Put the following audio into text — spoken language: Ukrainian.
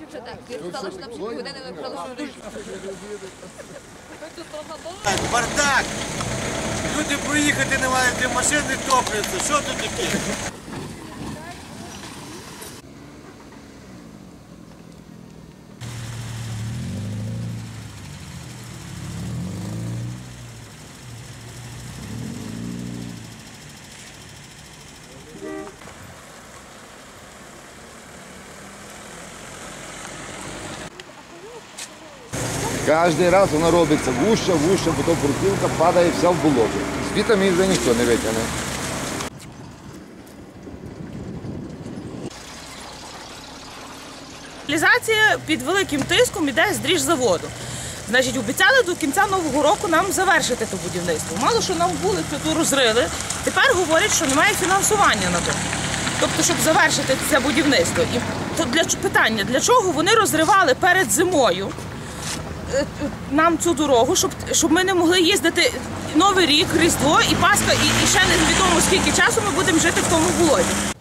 Чи вже так? Я сказала, що на півгодини години ми проложили. Бардак! Люди проїхати не мають, де машини топляться. Що тут таке? Кожен раз воно робиться вужче, вужче, потім бруківка падає вся в болото. Звітами вже ніхто не витягне. Реалізація під великим тиском іде з дріжзаводу. Значить, обіцяли до кінця нового року нам завершити це будівництво. Мало що нам вулицю ту розрили. Тепер говорять, що немає фінансування на то. Тобто, щоб завершити це будівництво. І то для питання, для чого вони розривали перед зимою нам цю дорогу, щоб, щоб ми не могли їздити Новий рік, Різдво і Пасха, і, і ще невідомо скільки часу ми будемо жити в тому болоті.